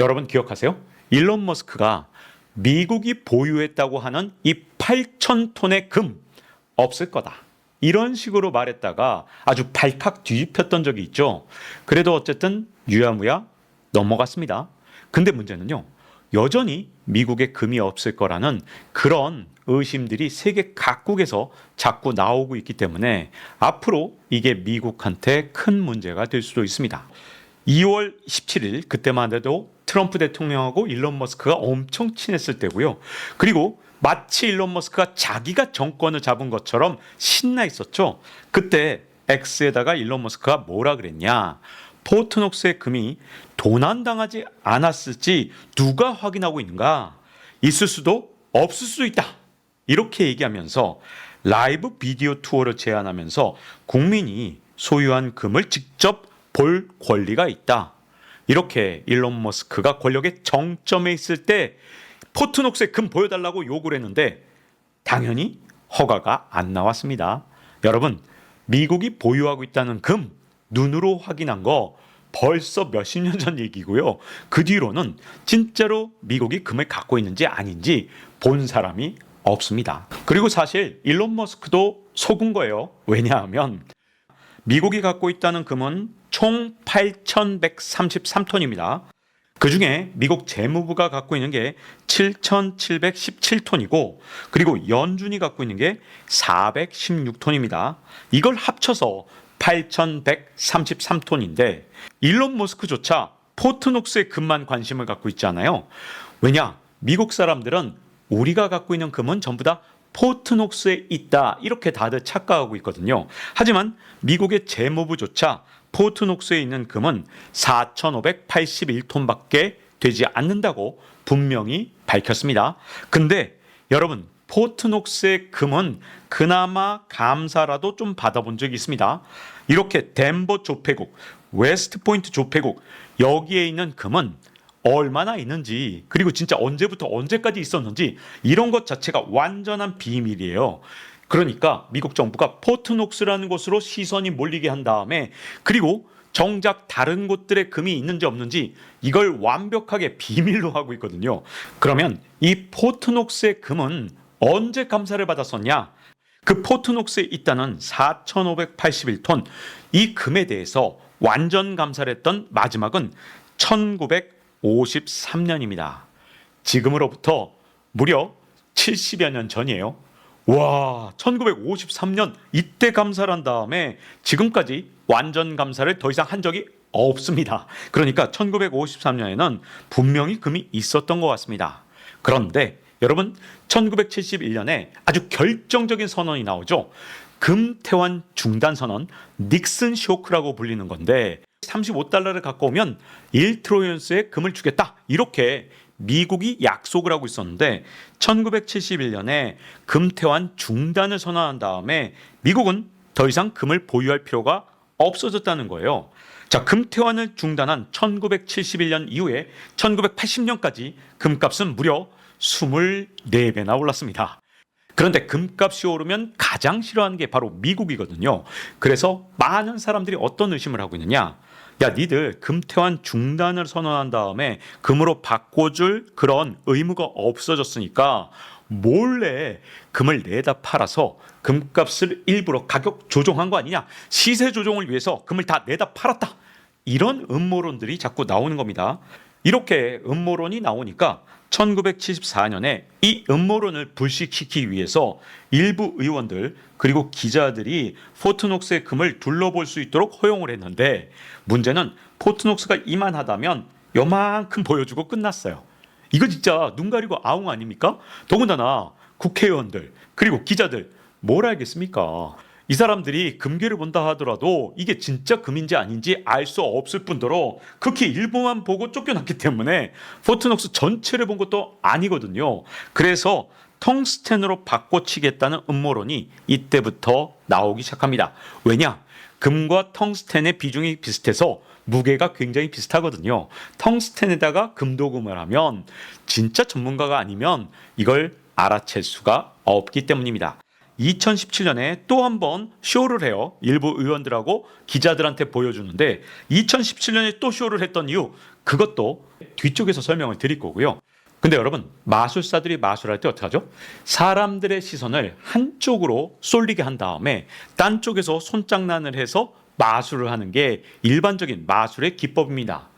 여러분 기억하세요? 일론 머스크가 미국이 보유했다고 하는 이 8천 톤의 금 없을 거다. 이런 식으로 말했다가 아주 발칵 뒤집혔던 적이 있죠. 그래도 어쨌든 유야무야 넘어갔습니다. 근데 문제는요. 여전히 미국에 금이 없을 거라는 그런 의심들이 세계 각국에서 자꾸 나오고 있기 때문에 앞으로 이게 미국한테 큰 문제가 될 수도 있습니다. 2월 17일 그때만 해도 트럼프 대통령하고 일론 머스크가 엄청 친했을 때고요. 그리고 마치 일론 머스크가 자기가 정권을 잡은 것처럼 신나 있었죠. 그때 X에다가 일론 머스크가 뭐라 그랬냐? 포트녹스의 금이 도난당하지 않았을지 누가 확인하고 있는가? 있을 수도 없을 수도 있다. 이렇게 얘기하면서 라이브 비디오 투어를 제안하면서 국민이 소유한 금을 직접 볼 권리가 있다. 이렇게 일론 머스크가 권력의 정점에 있을 때 포트녹스의 금 보여달라고 요구를 했는데 당연히 허가가 안 나왔습니다. 여러분, 미국이 보유하고 있다는 금 눈으로 확인한 거 벌써 몇십 년 전 얘기고요. 그 뒤로는 진짜로 미국이 금을 갖고 있는지 아닌지 본 사람이 없습니다. 그리고 사실 일론 머스크도 속은 거예요. 왜냐하면 미국이 갖고 있다는 금은 총 8,133톤입니다. 그 중에 미국 재무부가 갖고 있는 게 7,717톤이고 그리고 연준이 갖고 있는 게 416톤입니다. 이걸 합쳐서 8,133톤인데 일론 머스크조차 포트녹스의 금만 관심을 갖고 있잖아요. 왜냐? 미국 사람들은 우리가 갖고 있는 금은 전부 다 포트녹스에 있다 이렇게 다들 착각하고 있거든요. 하지만 미국의 재무부조차 포트녹스에 있는 금은 4,581톤밖에 되지 않는다고 분명히 밝혔습니다. 근데 여러분 포트녹스의 금은 그나마 감사라도 좀 받아본 적이 있습니다. 이렇게 덴버 조폐국, 웨스트 포인트 조폐국 여기에 있는 금은 얼마나 있는지 그리고 진짜 언제부터 언제까지 있었는지 이런 것 자체가 완전한 비밀이에요. 그러니까 미국 정부가 포트녹스라는 곳으로 시선이 몰리게 한 다음에 그리고 정작 다른 곳들의 금이 있는지 없는지 이걸 완벽하게 비밀로 하고 있거든요. 그러면 이 포트녹스의 금은 언제 감사를 받았었냐? 그 포트녹스에 있다는 4,581톤 이 금에 대해서 완전 감사를 했던 마지막은 1953년입니다. 지금으로부터 무려 70여 년 전이에요. 와, 1953년 이때 감사를 한 다음에 지금까지 완전 감사를 더 이상 한 적이 없습니다. 그러니까 1953년에는 분명히 금이 있었던 것 같습니다. 그런데 여러분 1971년에 아주 결정적인 선언이 나오죠. 금태환 중단 선언, 닉슨 쇼크라고 불리는 건데 35달러를 갖고 오면 1트로이언스의 금을 주겠다. 이렇게 미국이 약속을 하고 있었는데 1971년에 금태환 중단을 선언한 다음에 미국은 더 이상 금을 보유할 필요가 없어졌다는 거예요. 자, 금태환을 중단한 1971년 이후에 1980년까지 금값은 무려 24배나 올랐습니다. 그런데 금값이 오르면 가장 싫어하는 게 바로 미국이거든요. 그래서 많은 사람들이 어떤 의심을 하고 있느냐? 야, 니들 금태환 중단을 선언한 다음에 금으로 바꿔줄 그런 의무가 없어졌으니까 몰래 금을 내다 팔아서 금값을 일부러 가격 조정한 거 아니냐? 시세 조정을 위해서 금을 다 내다 팔았다. 이런 음모론들이 자꾸 나오는 겁니다. 이렇게 음모론이 나오니까 1974년에 이 음모론을 불식시키기 위해서 일부 의원들 그리고 기자들이 포트녹스의 금을 둘러볼 수 있도록 허용을 했는데 문제는 포트녹스가 이만하다면 요만큼 보여주고 끝났어요. 이거 진짜 눈 가리고 아웅 아닙니까? 더군다나 국회의원들 그리고 기자들 뭘 알겠습니까? 이 사람들이 금괴를 본다 하더라도 이게 진짜 금인지 아닌지 알 수 없을 뿐더러 극히 일부만 보고 쫓겨났기 때문에 포트녹스 전체를 본 것도 아니거든요. 그래서 텅스텐으로 바꿔치겠다는 음모론이 이때부터 나오기 시작합니다. 왜냐? 금과 텅스텐의 비중이 비슷해서 무게가 굉장히 비슷하거든요. 텅스텐에다가 금도금을 하면 진짜 전문가가 아니면 이걸 알아챌 수가 없기 때문입니다. 2017년에 또 한 번 쇼를 해요. 일부 의원들하고 기자들한테 보여주는데 2017년에 또 쇼를 했던 이유 그것도 뒤쪽에서 설명을 드릴 거고요. 근데 여러분 마술사들이 마술할 때 어떻게 하죠? 사람들의 시선을 한쪽으로 쏠리게 한 다음에 딴 쪽에서 손장난을 해서 마술을 하는 게 일반적인 마술의 기법입니다.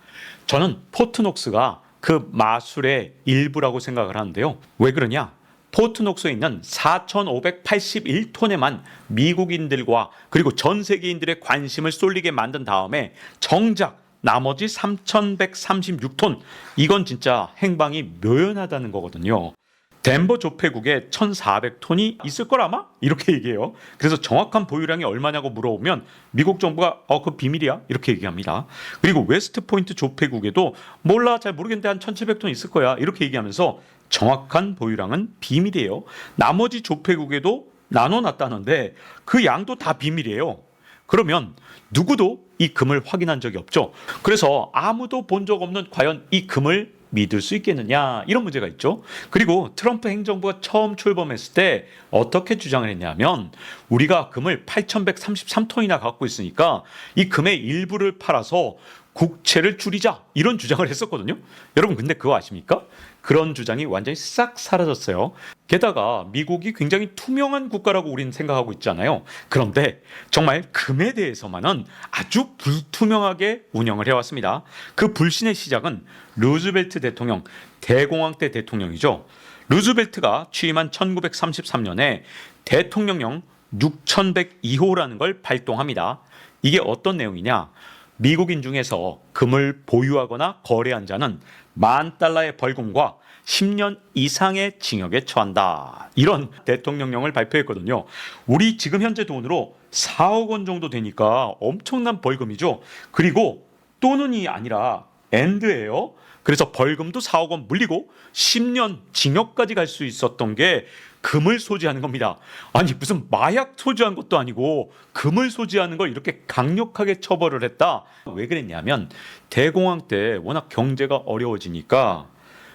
저는 포트녹스가 그 마술의 일부라고 생각을 하는데요. 왜 그러냐? 포트녹스에 있는 4,581톤에만 미국인들과 그리고 전 세계인들의 관심을 쏠리게 만든 다음에 정작 나머지 3,136톤 이건 진짜 행방이 묘연하다는 거거든요. 덴버 조폐국에 1,400톤이 있을 걸 아마 이렇게 얘기해요. 그래서 정확한 보유량이 얼마냐고 물어보면 미국 정부가 어 그 비밀이야 이렇게 얘기합니다. 그리고 웨스트 포인트 조폐국에도 몰라 잘 모르겠는데 한 1,700톤 있을 거야 이렇게 얘기하면서 정확한 보유량은 비밀이에요. 나머지 조폐국에도 나눠놨다는데 그 양도 다 비밀이에요. 그러면 누구도 이 금을 확인한 적이 없죠. 그래서 아무도 본 적 없는 과연 이 금을 믿을 수 있겠느냐 이런 문제가 있죠. 그리고 트럼프 행정부가 처음 출범했을 때 어떻게 주장을 했냐면 우리가 금을 8,133톤이나 갖고 있으니까 이 금의 일부를 팔아서 국채를 줄이자 이런 주장을 했었거든요. 여러분 근데 그거 아십니까? 그런 주장이 완전히 싹 사라졌어요. 게다가 미국이 굉장히 투명한 국가라고 우리는 생각하고 있잖아요. 그런데 정말 금에 대해서만은 아주 불투명하게 운영을 해왔습니다. 그 불신의 시작은 루즈벨트 대통령, 대공황 때 대통령이죠. 루즈벨트가 취임한 1933년에 대통령령 6102호라는 걸 발동합니다. 이게 어떤 내용이냐? 미국인 중에서 금을 보유하거나 거래한 자는 만 달러의 벌금과 10년 이상의 징역에 처한다. 이런 대통령령을 발표했거든요. 우리 지금 현재 돈으로 4억 원 정도 되니까 엄청난 벌금이죠. 그리고 또는이 아니라 엔드예요. 그래서 벌금도 4억 원 물리고 10년 징역까지 갈 수 있었던 게 금을 소지하는 겁니다. 아니 무슨 마약 소지한 것도 아니고 금을 소지하는 걸 이렇게 강력하게 처벌을 했다. 왜 그랬냐면 대공황 때 워낙 경제가 어려워지니까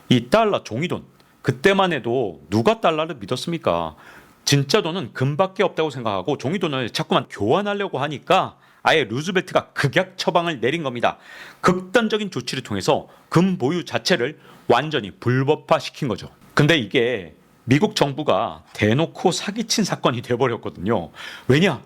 이 달러 종이돈 그때만 해도 누가 달러를 믿었습니까? 진짜 돈은 금밖에 없다고 생각하고 종이돈을 자꾸만 교환하려고 하니까 아예 루즈벨트가 극약 처방을 내린 겁니다. 극단적인 조치를 통해서 금 보유 자체를 완전히 불법화시킨 거죠. 근데 이게 미국 정부가 대놓고 사기친 사건이 돼버렸거든요. 왜냐?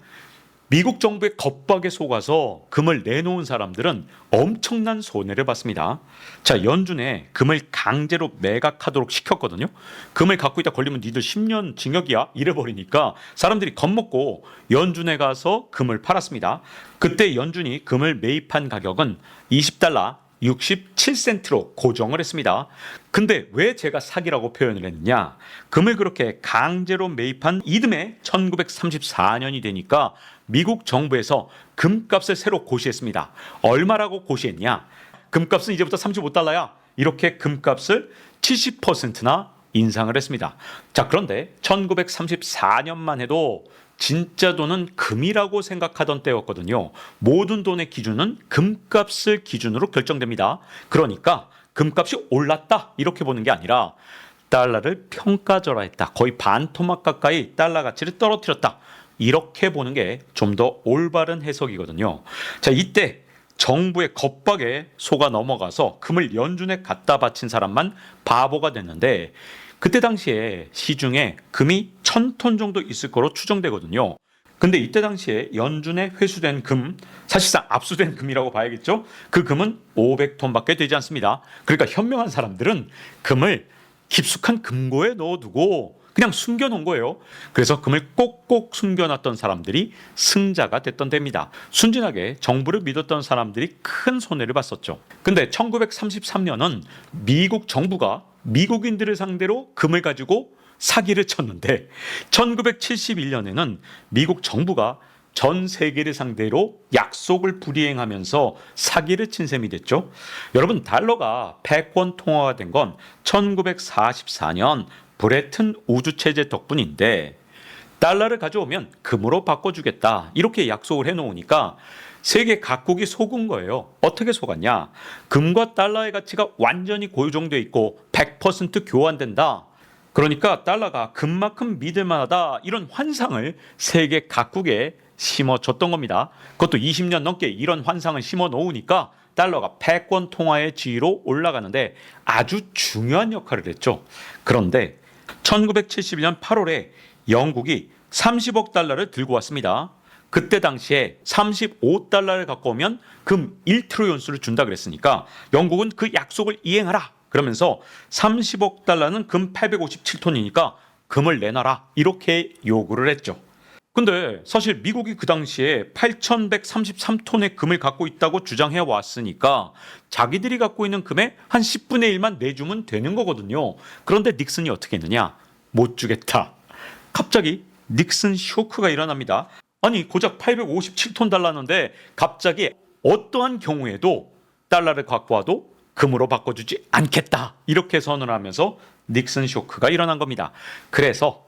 미국 정부의 겁박에 속아서 금을 내놓은 사람들은 엄청난 손해를 봤습니다. 자, 연준에 금을 강제로 매각하도록 시켰거든요. 금을 갖고 있다 걸리면 니들 10년 징역이야 이래버리니까 사람들이 겁먹고 연준에 가서 금을 팔았습니다. 그때 연준이 금을 매입한 가격은 20달러 67센트로 고정을 했습니다. 근데 왜 제가 사기라고 표현을 했느냐? 금을 그렇게 강제로 매입한 이듬해 1934년이 되니까 미국 정부에서 금값을 새로 고시했습니다. 얼마라고 고시했냐? 금값은 이제부터 35달러야. 이렇게 금값을 70%나 인상을 했습니다. 자, 그런데 1934년만 해도 진짜 돈은 금이라고 생각하던 때였거든요. 모든 돈의 기준은 금값을 기준으로 결정됩니다. 그러니까 금값이 올랐다 이렇게 보는 게 아니라 달러를 평가절하했다. 거의 반토막 가까이 달러 가치를 떨어뜨렸다. 이렇게 보는 게 좀 더 올바른 해석이거든요. 자, 이때 정부의 겁박에 속아 넘어가서 금을 연준에 갖다 바친 사람만 바보가 됐는데 그때 당시에 시중에 금이 천 톤 정도 있을 거로 추정되거든요. 근데 이때 당시에 연준에 회수된 금, 사실상 압수된 금이라고 봐야겠죠? 그 금은 500톤밖에 되지 않습니다. 그러니까 현명한 사람들은 금을 깊숙한 금고에 넣어두고 그냥 숨겨놓은 거예요. 그래서 금을 꼭꼭 숨겨놨던 사람들이 승자가 됐던 데입니다. 순진하게 정부를 믿었던 사람들이 큰 손해를 봤었죠. 근데 1933년은 미국 정부가 미국인들을 상대로 금을 가지고 사기를 쳤는데 1971년에는 미국 정부가 전 세계를 상대로 약속을 불이행하면서 사기를 친 셈이 됐죠. 여러분 달러가 패권 통화가 된 건 1944년 브레튼 우주 체제 덕분인데 달러를 가져오면 금으로 바꿔주겠다 이렇게 약속을 해놓으니까 세계 각국이 속은 거예요. 어떻게 속았냐? 금과 달러의 가치가 완전히 고정돼 있고 100% 교환된다. 그러니까 달러가 금만큼 믿을만하다 이런 환상을 세계 각국에 심어줬던 겁니다. 그것도 20년 넘게 이런 환상을 심어 놓으니까 달러가 패권 통화의 지위로 올라가는데 아주 중요한 역할을 했죠. 그런데 1971년 8월에 영국이 30억 달러를 들고 왔습니다. 그때 당시에 35달러를 갖고 오면 금 1트리온수를 준다 그랬으니까 영국은 그 약속을 이행하라. 그러면서 30억 달러는 금 857톤이니까 금을 내놔라. 이렇게 요구를 했죠. 근데 사실 미국이 그 당시에 8,133톤의 금을 갖고 있다고 주장해 왔으니까 자기들이 갖고 있는 금의 한 10분의 1만 내주면 되는 거거든요. 그런데 닉슨이 어떻게 했느냐? 못 주겠다. 갑자기 닉슨 쇼크가 일어납니다. 아니 고작 857톤 달러는데 갑자기 어떠한 경우에도 달러를 갖고 와도 금으로 바꿔주지 않겠다. 이렇게 선언을 하면서 닉슨 쇼크가 일어난 겁니다. 그래서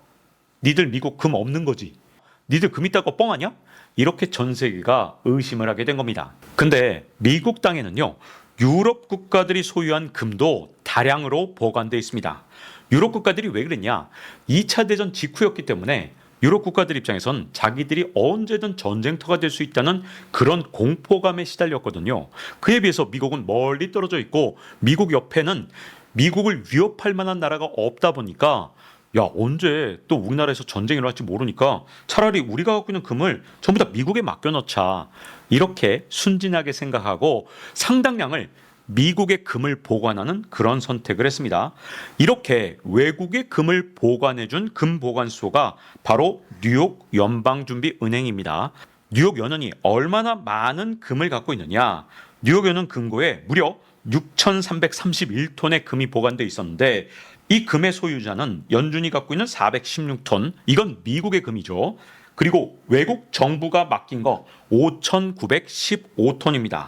니들 미국 금 없는 거지. 니들 금 있다고 뻥하냐? 이렇게 전 세계가 의심을 하게 된 겁니다. 근데 미국 땅에는요. 유럽 국가들이 소유한 금도 다량으로 보관돼 있습니다. 유럽 국가들이 왜 그랬냐? 2차 대전 직후였기 때문에 유럽 국가들 입장에선 자기들이 언제든 전쟁터가 될 수 있다는 그런 공포감에 시달렸거든요. 그에 비해서 미국은 멀리 떨어져 있고 미국 옆에는 미국을 위협할 만한 나라가 없다 보니까 야 언제 또 우리나라에서 전쟁이 일어날지 모르니까 차라리 우리가 갖고 있는 금을 전부 다 미국에 맡겨놓자 이렇게 순진하게 생각하고 상당량을 미국의 금을 보관하는 그런 선택을 했습니다. 이렇게 외국의 금을 보관해준 금 보관소가 바로 뉴욕 연방준비은행입니다. 뉴욕 연은이 얼마나 많은 금을 갖고 있느냐? 뉴욕 연은 금고에 무려 6,331톤의 금이 보관돼 있었는데 이 금의 소유자는 연준이 갖고 있는 416톤, 이건 미국의 금이죠. 그리고 외국 정부가 맡긴 거 5,915톤입니다.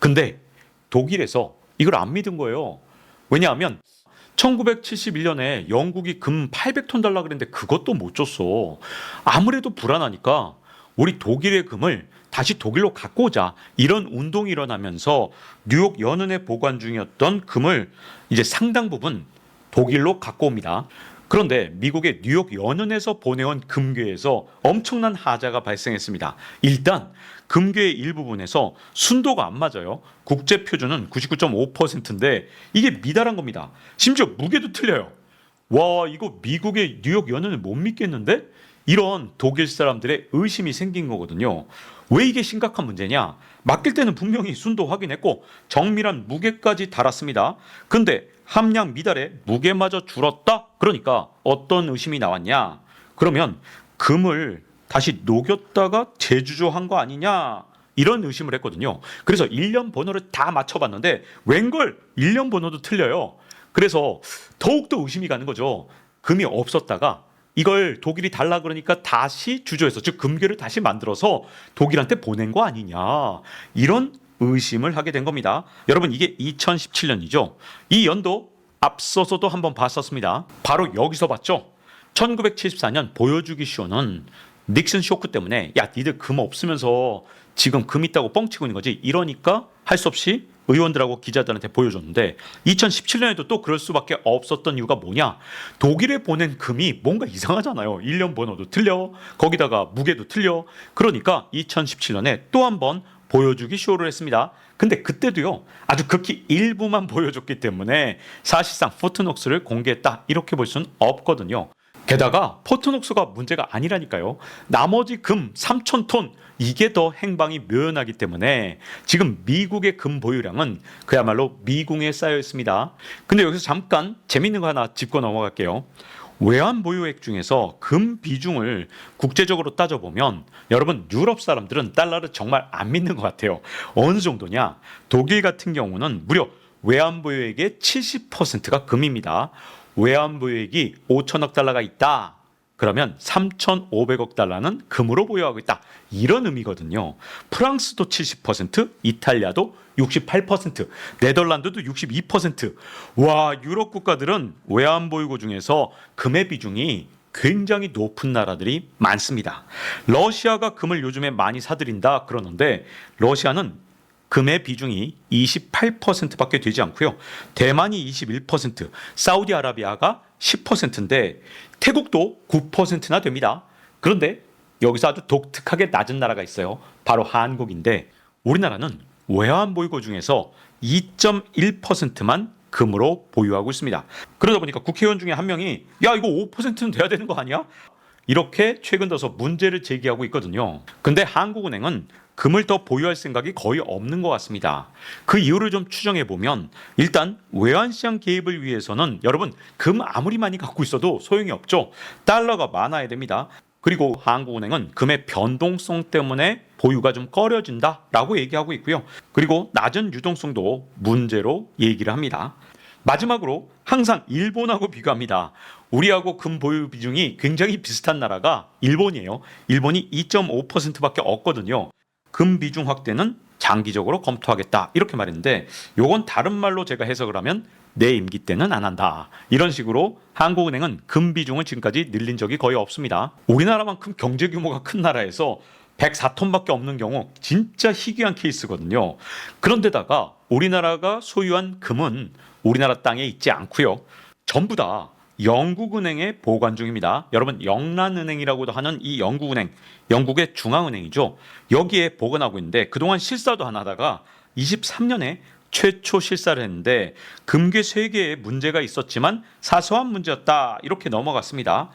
근데 독일에서 이걸 안 믿은 거예요. 왜냐하면 1971년에 영국이 금 800톤 달라 그랬는데 그것도 못 줬어. 아무래도 불안하니까 우리 독일의 금을 다시 독일로 갖고 오자 이런 운동이 일어나면서 뉴욕 연은에 보관 중이었던 금을 이제 상당 부분 독일로 갖고 옵니다. 그런데 미국의 뉴욕 연은에서 보내온 금괴에서 엄청난 하자가 발생했습니다. 일단 금괴의 일부분에서 순도가 안 맞아요. 국제 표준은 99.5%인데 이게 미달한 겁니다. 심지어 무게도 틀려요. 와 이거 미국의 뉴욕 연은을 못 믿겠는데? 이런 독일 사람들의 의심이 생긴 거거든요. 왜 이게 심각한 문제냐? 맡길 때는 분명히 순도 확인했고 정밀한 무게까지 달았습니다. 근데 함량 미달에 무게마저 줄었다? 그러니까 어떤 의심이 나왔냐? 그러면 금을 다시 녹였다가 재주조한 거 아니냐? 이런 의심을 했거든요. 그래서 일련 번호를 다 맞춰봤는데 웬걸 일련 번호도 틀려요. 그래서 더욱더 의심이 가는 거죠. 금이 없었다가 이걸 독일이 달라 그러니까 다시 주조해서 즉 금괴를 다시 만들어서 독일한테 보낸 거 아니냐 이런 의심을 하게 된 겁니다. 여러분 이게 2017년이죠. 이 연도 앞서서도 한번 봤었습니다. 바로 여기서 봤죠. 1974년 보여주기 쇼는 닉슨 쇼크 때문에 야 니들 금 없으면서 지금 금 있다고 뻥치고 있는 거지 이러니까 할 수 없이 의원들하고 기자들한테 보여줬는데 2017년에도 또 그럴 수밖에 없었던 이유가 뭐냐 독일에 보낸 금이 뭔가 이상하잖아요 1년 번호도 틀려 거기다가 무게도 틀려 그러니까 2017년에 또 한 번 보여주기 쇼를 했습니다 근데 그때도요 아주 극히 일부만 보여줬기 때문에 사실상 포트녹스를 공개했다 이렇게 볼 수는 없거든요 게다가 포트녹스가 문제가 아니라니까요. 나머지 금 3천 톤 이게 더 행방이 묘연하기 때문에 지금 미국의 금 보유량은 그야말로 미궁에 쌓여 있습니다. 근데 여기서 잠깐 재밌는 거 하나 짚고 넘어갈게요. 외환 보유액 중에서 금 비중을 국제적으로 따져보면 여러분 유럽 사람들은 달러를 정말 안 믿는 것 같아요. 어느 정도냐? 독일 같은 경우는 무려 외환 보유액의 70%가 금입니다. 외환 보유액이 5천억 달러가 있다. 그러면 3,500억 달러는 금으로 보유하고 있다. 이런 의미거든요. 프랑스도 70%, 이탈리아도 68%, 네덜란드도 62%. 와, 유럽 국가들은 외환 보유고 중에서 금의 비중이 굉장히 높은 나라들이 많습니다. 러시아가 금을 요즘에 많이 사들인다 그러는데 러시아는 금의 비중이 28%밖에 되지 않고요. 대만이 21%, 사우디아라비아가 10%인데 태국도 9%나 됩니다. 그런데 여기서 아주 독특하게 낮은 나라가 있어요. 바로 한국인데 우리나라는 외환 보유고 중에서 2.1%만 금으로 보유하고 있습니다. 그러다 보니까 국회의원 중에 한 명이 야 이거 5%는 돼야 되는 거 아니야? 이렇게 최근 들어서 문제를 제기하고 있거든요. 근데 한국은행은 금을 더 보유할 생각이 거의 없는 것 같습니다. 그 이유를 좀 추정해 보면 일단 외환시장 개입을 위해서는 여러분 금 아무리 많이 갖고 있어도 소용이 없죠. 달러가 많아야 됩니다. 그리고 한국은행은 금의 변동성 때문에 보유가 좀 꺼려진다라고 얘기하고 있고요. 그리고 낮은 유동성도 문제로 얘기를 합니다. 마지막으로 항상 일본하고 비교합니다. 우리하고 금 보유 비중이 굉장히 비슷한 나라가 일본이에요. 일본이 2.5%밖에 없거든요. 금 비중 확대는 장기적으로 검토하겠다. 이렇게 말했는데 요건 다른 말로 제가 해석을 하면 내 임기 때는 안 한다. 이런 식으로 한국은행은 금 비중을 지금까지 늘린 적이 거의 없습니다. 우리나라만큼 경제 규모가 큰 나라에서 104톤밖에 없는 경우 진짜 희귀한 케이스거든요. 그런데다가 우리나라가 소유한 금은 우리나라 땅에 있지 않고요. 전부 다 영국은행에 보관 중입니다. 여러분 영란은행이라고도 하는 이 영국은행, 영국의 중앙은행이죠. 여기에 보관하고 있는데 그동안 실사도 안 하다가 23년에 최초 실사를 했는데 금괴 세계에 문제가 있었지만 사소한 문제였다 이렇게 넘어갔습니다.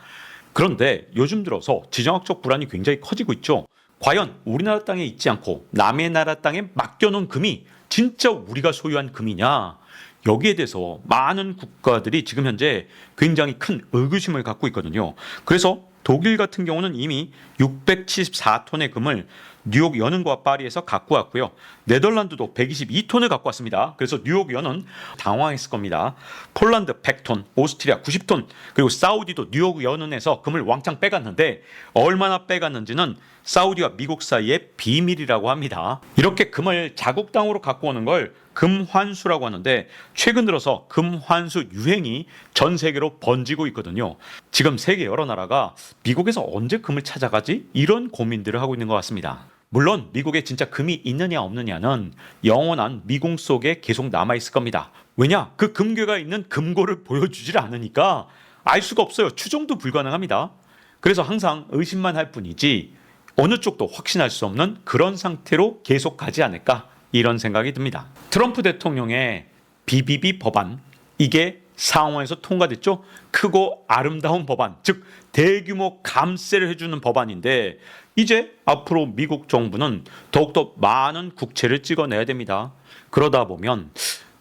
그런데 요즘 들어서 지정학적 불안이 굉장히 커지고 있죠. 과연 우리나라 땅에 있지 않고 남의 나라 땅에 맡겨놓은 금이 진짜 우리가 소유한 금이냐? 여기에 대해서 많은 국가들이 지금 현재 굉장히 큰 의구심을 갖고 있거든요. 그래서 독일 같은 경우는 이미 674톤의 금을 뉴욕 연은과 파리에서 갖고 왔고요. 네덜란드도 122톤을 갖고 왔습니다. 그래서 뉴욕 연은 당황했을 겁니다. 폴란드 100톤, 오스트리아 90톤, 그리고 사우디도 뉴욕 연은에서 금을 왕창 빼갔는데 얼마나 빼갔는지는 사우디와 미국 사이의 비밀이라고 합니다. 이렇게 금을 자국 땅으로 갖고 오는 걸 금환수라고 하는데 최근 들어서 금환수 유행이 전 세계로 번지고 있거든요. 지금 세계 여러 나라가 미국에서 언제 금을 찾아가지? 이런 고민들을 하고 있는 것 같습니다. 물론 미국에 진짜 금이 있느냐 없느냐는 영원한 미궁 속에 계속 남아 있을 겁니다. 왜냐? 그 금괴가 있는 금고를 보여주질 않으니까 알 수가 없어요. 추정도 불가능합니다. 그래서 항상 의심만 할 뿐이지 어느 쪽도 확신할 수 없는 그런 상태로 계속 가지 않을까 이런 생각이 듭니다. 트럼프 대통령의 BBB 법안 이게 상원에서 통과됐죠. 크고 아름다운 법안, 즉 대규모 감세를 해주는 법안인데 이제 앞으로 미국 정부는 더욱더 많은 국채를 찍어내야 됩니다. 그러다 보면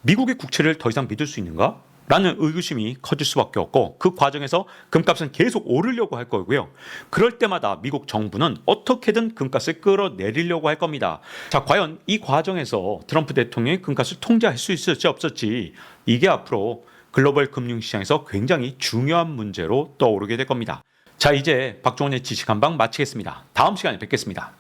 미국의 국채를 더 이상 믿을 수 있는가? 라는 의구심이 커질 수밖에 없고 그 과정에서 금값은 계속 오르려고 할 거고요. 그럴 때마다 미국 정부는 어떻게든 금값을 끌어내리려고 할 겁니다. 자, 과연 이 과정에서 트럼프 대통령이 금값을 통제할 수 있을지 없을지 이게 앞으로 글로벌 금융시장에서 굉장히 중요한 문제로 떠오르게 될 겁니다. 자, 이제 박종원의 지식 한방 마치겠습니다. 다음 시간에 뵙겠습니다.